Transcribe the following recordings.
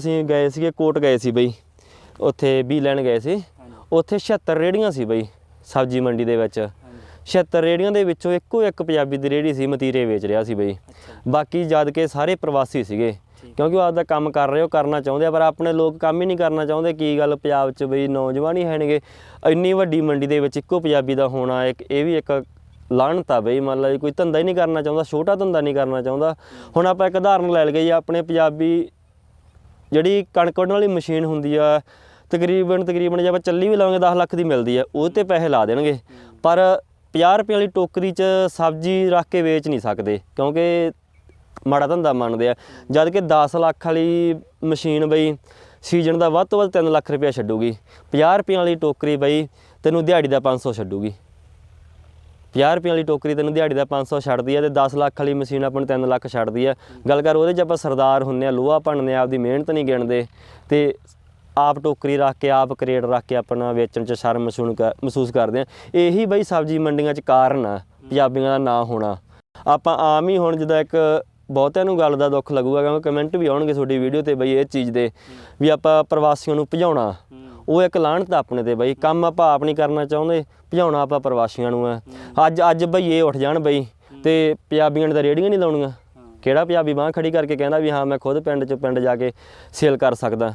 ਅਸੀਂ ਗਏ ਸੀਗੇ ਕੋਟ ਗਏ ਸੀ ਬਈ ਉੱਥੇ ਵੀ ਲੈਣ ਗਏ ਸੀ। ਉੱਥੇ 76 ਰੇੜੀਆਂ ਸੀ ਬਈ ਸਬਜ਼ੀ ਮੰਡੀ ਦੇ ਵਿੱਚ। 76 ਰੇੜੀਆਂ ਦੇ ਵਿੱਚੋਂ ਇੱਕੋ ਇੱਕ ਪੰਜਾਬੀ ਦੀ ਰੇੜੀ ਸੀ ਮਤੀਰੇ ਵੇਚ ਰਿਹਾ ਸੀ ਬਈ। ਬਾਕੀ ਜਦ ਕੇ ਸਾਰੇ ਪ੍ਰਵਾਸੀ ਸੀਗੇ ਕਿਉਂਕਿ ਉਹ ਆਪਦਾ ਕੰਮ ਕਰ ਰਹੇ ਉਹ ਕਰਨਾ ਚਾਹੁੰਦੇ ਆ ਪਰ ਆਪਣੇ ਲੋਕ ਕੰਮ ਹੀ ਨਹੀਂ ਕਰਨਾ ਚਾਹੁੰਦੇ। ਕੀ ਗੱਲ ਪੰਜਾਬ 'ਚ ਬਈ ਨੌਜਵਾਨ ਹੀ ਹੈਣਗੇ। ਇੰਨੀ ਵੱਡੀ ਮੰਡੀ ਦੇ ਵਿੱਚ ਇੱਕੋ ਪੰਜਾਬੀ ਦਾ ਹੋਣਾ ਇੱਕ ਇਹ ਵੀ ਇੱਕ ਲਾਹਣਤ ਆ ਬਈ ਮੰਨ ਲਓ ਕੋਈ ਧੰਦਾ ਹੀ ਨਹੀਂ ਕਰਨਾ ਚਾਹੁੰਦਾ ਛੋਟਾ ਧੰਦਾ ਨਹੀਂ ਕਰਨਾ ਚਾਹੁੰਦਾ। ਹੁਣ ਆਪਾਂ ਇੱਕ ਉਦਾਹਰਨ ਲੈ ਲਈਏ ਆਪਣੇ ਪੰਜਾਬੀ ਜਿਹੜੀ ਕਣਕ ਕੱਢਣ ਵਾਲੀ ਮਸ਼ੀਨ ਹੁੰਦੀ ਆ, ਤਕਰੀਬਨ ਤਕਰੀਬਨ ਜੇ ਆਪਾਂ ਚੱਲੀ ਵੀ ਲਾਵਾਂਗੇ 10 ਲੱਖ ਦੀ ਮਿਲਦੀ ਆ ਉਹ ਤੇ ਪੈਸੇ ਲਾ ਦੇਣਗੇ। ਪਰ 50 ਰੁਪਏ ਵਾਲੀ ਟੋਕਰੀ 'ਚ ਸਬਜ਼ੀ ਰੱਖ ਕੇ ਵੇਚ ਨਹੀਂ ਸਕਦੇ, ਕਿਉਂਕਿ ਮਾੜਾ ਧੰਦਾ ਮੰਨਦੇ ਆ। ਜਦ ਕਿ 10 ਲੱਖ ਵਾਲੀ ਮਸ਼ੀਨ ਬਈ, ਸੀਜ਼ਨ ਦਾ ਵੱਧ ਤੋਂ ਵੱਧ 3 ਲੱਖ ਰੁਪਏ ਛੱਡੂਗੀ। 50 ਰੁਪਏ ਵਾਲੀ ਟੋਕਰੀ ਬਈ, ਤੈਨੂੰ ਦਿਹਾੜੀ ਦਾ 500 ਛੱਡੂਗੀ। 50 ਰੁਪਏ ਵਾਲੀ ਟੋਕਰੀ ਤੈਨੂੰ ਦਿਹਾੜੀ ਦਾ 500 ਛੱਡਦੀ ਹੈ ਤੇ 10 ਲੱਖ ਵਾਲੀ ਮਸ਼ੀਨ ਆਪਾਂ ਨੂੰ 3 ਲੱਖ ਛੱਡਦੀ ਹੈ ਗੱਲ ਕਰ ਉਹਦੇ 'ਚ ਆਪਾਂ ਸਰਦਾਰ ਹੁੰਨੇ ਆ, ਲੋਹਾ ਭੰਨਦੇ ਆ, ਆਪਦੀ ਮਿਹਨਤ ਨਹੀਂ ਗਿਣਦੇ। ਤੇ ਆਪ ਟੋਕਰੀ ਰੱਖ ਕੇ, ਆਪ ਕਰੇਟ ਰੱਖ ਕੇ ਆਪਣਾ ਵੇਚਣ 'ਚ ਸ਼ਰਮ ਮਹਿਸੂਸ ਕਰ- ਮਹਿਸੂਸ ਕਰਦੇ ਆ। ਇਹੀ ਬਈ ਸਬਜ਼ੀ ਮੰਡੀਆਂ 'ਚ ਕਾਰਨ ਆ, ਪੰਜਾਬੀਆਂ ਦਾ ਨਾ ਹੋਣਾ। ਆਪਾਂ ਆਮ ਹੀ ਹੁਣ ਜਦੋਂ ਇੱਕ ਬਹੁਤਿਆਂ ਨੂੰ ਗੱਲ ਦਾ ਦੁੱਖ ਲੱਗੂਗਾ, ਕਿਉਂਕਿ ਕਮੈਂਟ ਵੀ ਆਉਣਗੇ ਤੁਹਾਡੀ ਵੀਡੀਓ ਤੇ ਬਈ ਇਹ ਚੀਜ਼ ਦੇ, ਵੀ ਆਪਾਂ ਪ੍ਰਵਾਸੀਆਂ ਨੂੰ ਭਜਾਉਣਾ। ਉਹ ਇੱਕ ਲਾਹਣਤ ਆ ਆਪਣੇ ਤੇ ਬਈ, ਕੰਮ ਆਪਾਂ ਆਪ ਨਹੀਂ ਕਰਨਾ ਚਾਹੁੰਦੇ, ਭਜਾਉਣਾ ਆਪਾਂ ਪ੍ਰਵਾਸੀਆਂ ਨੂੰ ਆ। ਅੱਜ ਅੱਜ ਬਈ ਇਹ ਉੱਠ ਜਾਣ ਬਈ, ਤੇ ਪੰਜਾਬੀਆਂ ਨੇ ਤਾਂ ਰੇੜੀਆਂ ਨਹੀਂ ਲਾਉਣੀਆਂ। ਕਿਹੜਾ ਪੰਜਾਬੀ ਬਾਹ ਖੜੀ ਕਰਕੇ ਕਹਿੰਦਾ ਵੀ ਹਾਂ, ਮੈਂ ਖੁਦ ਪਿੰਡ 'ਚ ਪਿੰਡ ਜਾ ਕੇ ਸੇਲ ਕਰ ਸਕਦਾ।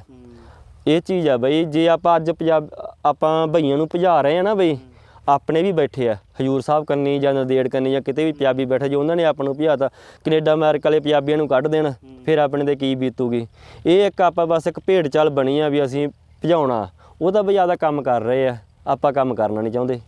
ਇਹ ਚੀਜ਼ ਆ ਬਈ, ਜੇ ਆਪਾਂ ਅੱਜ ਪੰਜਾਬ, ਆਪਾਂ ਭਈਆਂ ਨੂੰ ਭਜਾ ਰਹੇ ਆ ਨਾ ਬਈ, ਆਪਣੇ ਵੀ ਬੈਠੇ ਆ। ਹਜੂਰ ਸਾਹਿਬ ਕੰਨੀ ਜਾਂ ਨਦੇੜ ਕੰਨੀ ਜਾਂ ਕਿਤੇ ਵੀ ਪੰਜਾਬੀ ਬੈਠੇ, ਜੇ ਉਹਨਾਂ ਨੇ ਆਪਾਂ ਨੂੰ ਭਜਾਤਾ, ਕੈਨੇਡਾ, ਅਮਰੀਕਾ ਵਾਲੇ ਪੰਜਾਬੀਆਂ ਨੂੰ ਕੱਢ ਦੇਣ, ਫਿਰ ਆਪਣੇ ਤੇ ਕੀ ਬੀਤੂਗੀ। ਇਹ ਇੱਕ ਆਪਾਂ ਬਸ ਇੱਕ ਭੇਡ ਚਾਲ ਬਣੀ ਆ ਵੀ ਅਸੀਂ ਭਜਾਉਣਾ। ਉਹ ਤਾਂ ਬਈ ਆਪਦਾ ਕੰਮ ਕਰ ਰਹੇ ਆ ਆਪਾਂ ਕੰਮ ਕਰਨਾ ਨਹੀਂ ਚਾਹੁੰਦੇ।